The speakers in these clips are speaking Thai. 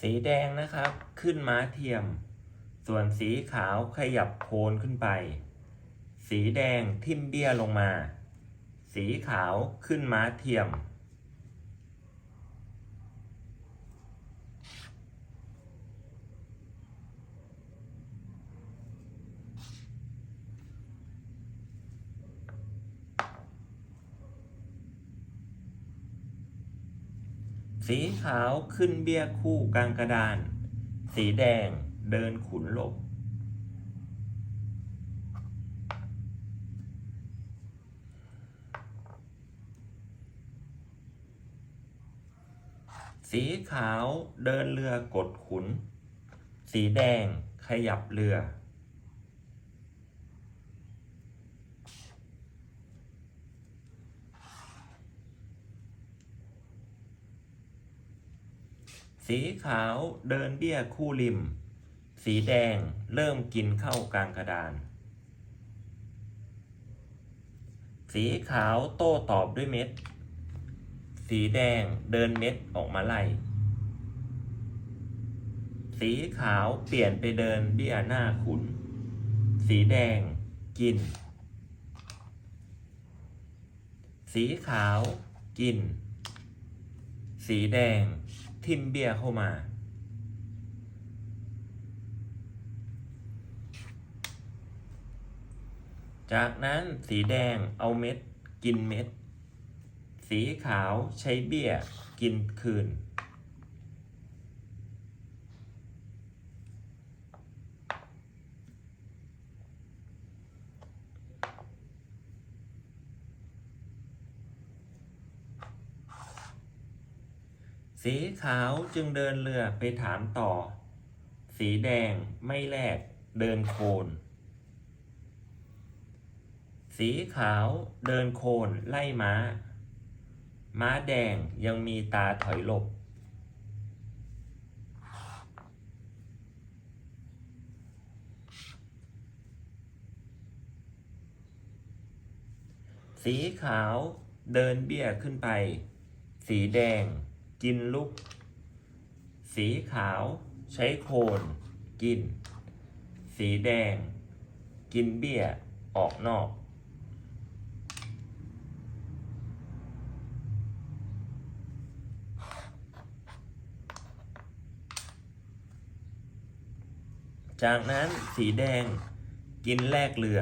สีแดงนะครับ ขึ้นม้าเทียม ส่วนสีขาวขยับโคนขึ้นไป สีแดงทิ่มเบี้ยลงมา สีขาวขึ้นม้าเทียม สีขาวขึ้นเบี้ยคู่กลางกระดาน สีแดงเดินขุนหลบ สีขาวเดินเรือกดขุน สีแดงขยับเรือ สีขาวเดินเบี้ยคู่ริม สีแดงเริ่มกินเข้ากลางกระดาน สีขาวโต้ตอบด้วยเม็ด สีแดงเดินเม็ดออกมาไล่ สีขาวเปลี่ยนไปเดินเบี้ยหน้าขุน สีแดงกิน สีขาวกิน สีแดง ทิมเบียเข้ามา จากนั้นสีแดงเอาเม็ด กินเม็ด สีขาวใช้เบี้ยกินคืน สีขาวจึงเดินเรือไปถามต่อ สีแดงไม่แลกเดินโคน สีขาวเดินโคนไล่ม้า ม้าแดงยังมีตาถอยหลบ สีขาวเดินเบี้ยขึ้นไป สีแดง กินลุก สีขาวใช้โคนกิน สีแดง กินเบี้ย ออกนอก จากนั้นสีแดงกินแลกเรือ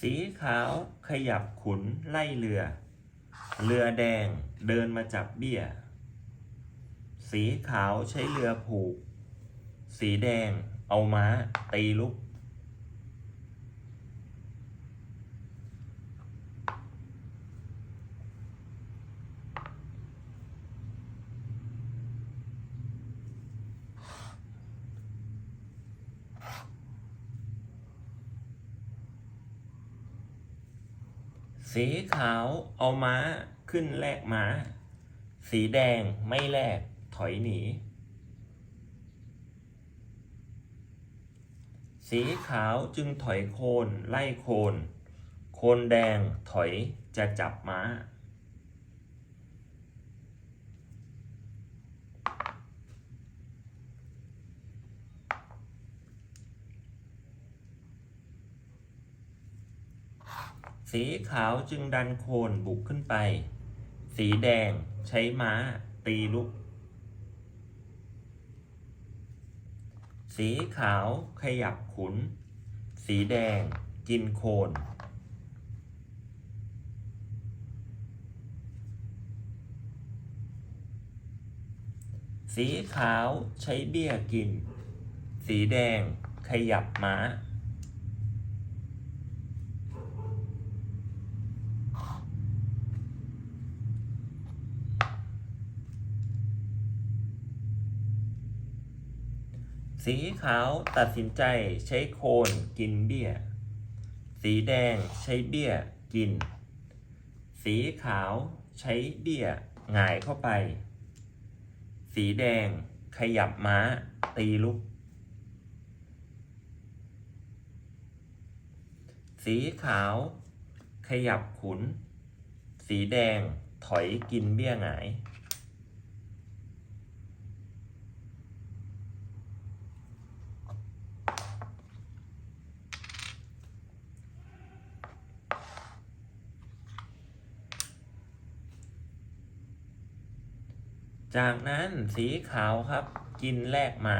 สีขาวขยับขุนไล่เรือ เรือแดงเดินมาจับเบี้ย สีขาวใช้เรือผูก สีแดงเอาม้าตีลุก สีขาวเอาม้าขึ้นแลกม้า สีแดงไม่แลกถอยหนี สีขาวจึงถอยโคนไล่โคน โคนแดงถอยจะจับม้า สีขาวจึงดันโคนบุกขึ้นไป สีแดงใช้ม้า ตีลุก สีขาวขยับขุน สีแดงกินโคน สีขาวใช้เบี้ยกิน สีแดงขยับม้า สีขาวตัดสินใจใช้โคนกินเบี้ย สีแดงใช้เบี้ยกิน สีขาวใช้เบี้ยหงายเข้าไป สีแดงขยับม้าตีลุก สีขาว ขยับขุน สีแดงถอยกินเบี้ยหงาย จากนั้นสีขาวครับ กินแลกม้า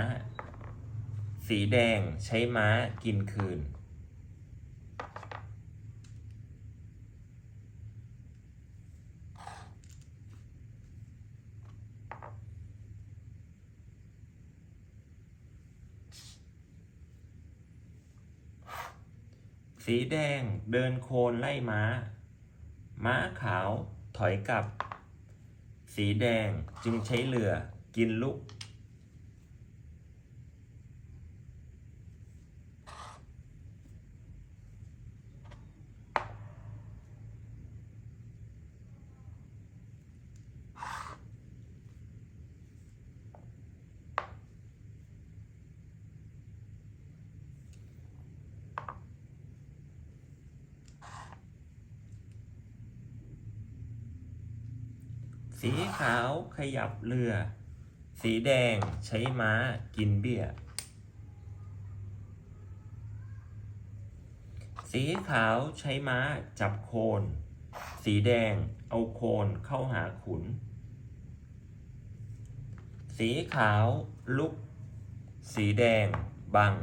สีแดงใช้ม้ากินคืน สีแดงเดินโคนไล่ม้า ม้าขาวถอยกลับ สีแดงจึงใช้เรือกินลุก สีขาวขยับเรือ สีแดงใช้ม้ากินเบี้ย สีขาวใช้ม้าจับโคน สีแดงเอาโคนเข้าหาขุน สีขาวลุก สีแดงบัง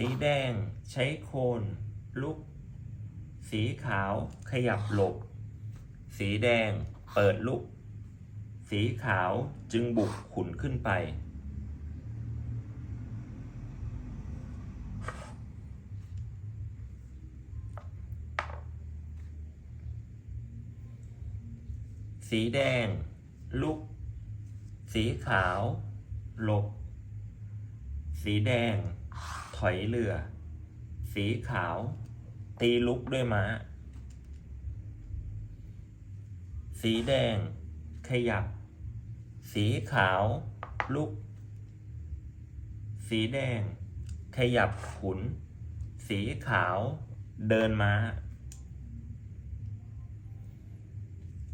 สีแดงใช้โคนลุก สีขาวขยับหลบ สีแดงเปิดลุก สีขาวจึงบุกขุนขึ้นไป สีแดง ลุก สีขาว หลบ สีแดง ถอยเรือ สีขาว ตีลุกด้วยม้า สีแดง ขยับ สีขาว ลุก สีแดง ขยับขุน สีขาว เดินม้า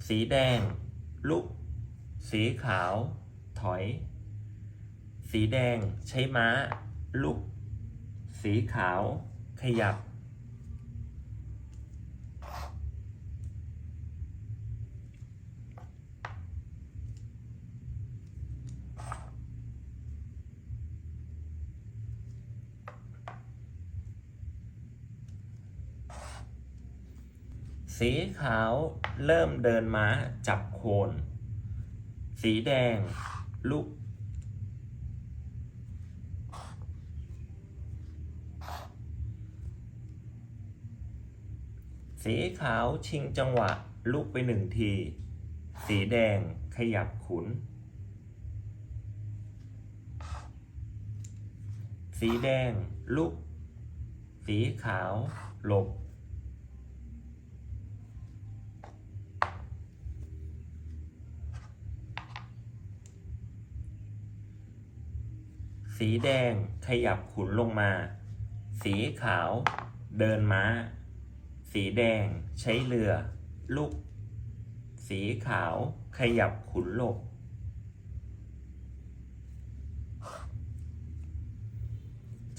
สีแดง ลุก สีขาว ถอย สีแดงใช้ม้า ลุก สีขาวขยับ สีขาวเริ่มเดินม้าจับโคน สีแดงลุก สีขาวชิงจังหวะลุกไปหนึ่งที สีแดงขยับขุน สีแดงลุก สีขาวหลบ สีแดงขยับขุนลงมา สีขาวเดินม้า สีแดงใช้เรือลุกสีขาวขยับขุนลบ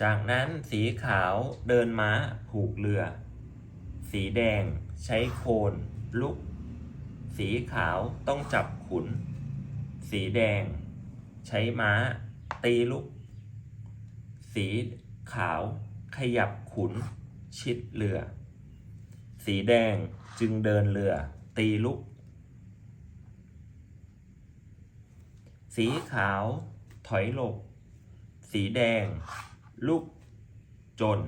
จากนั้นสีขาวเดินม้าผูกเรือ สีแดงใช้โคน ลุก สีขาวต้องจับขุน สีแดง ใช้ม้า ตีลุก สีขาวขยับขุน ชิดเรือ สีแดงจึงเดินเรือ ตีลุก สีขาว ถอยหลบ สีแดง ลุก จน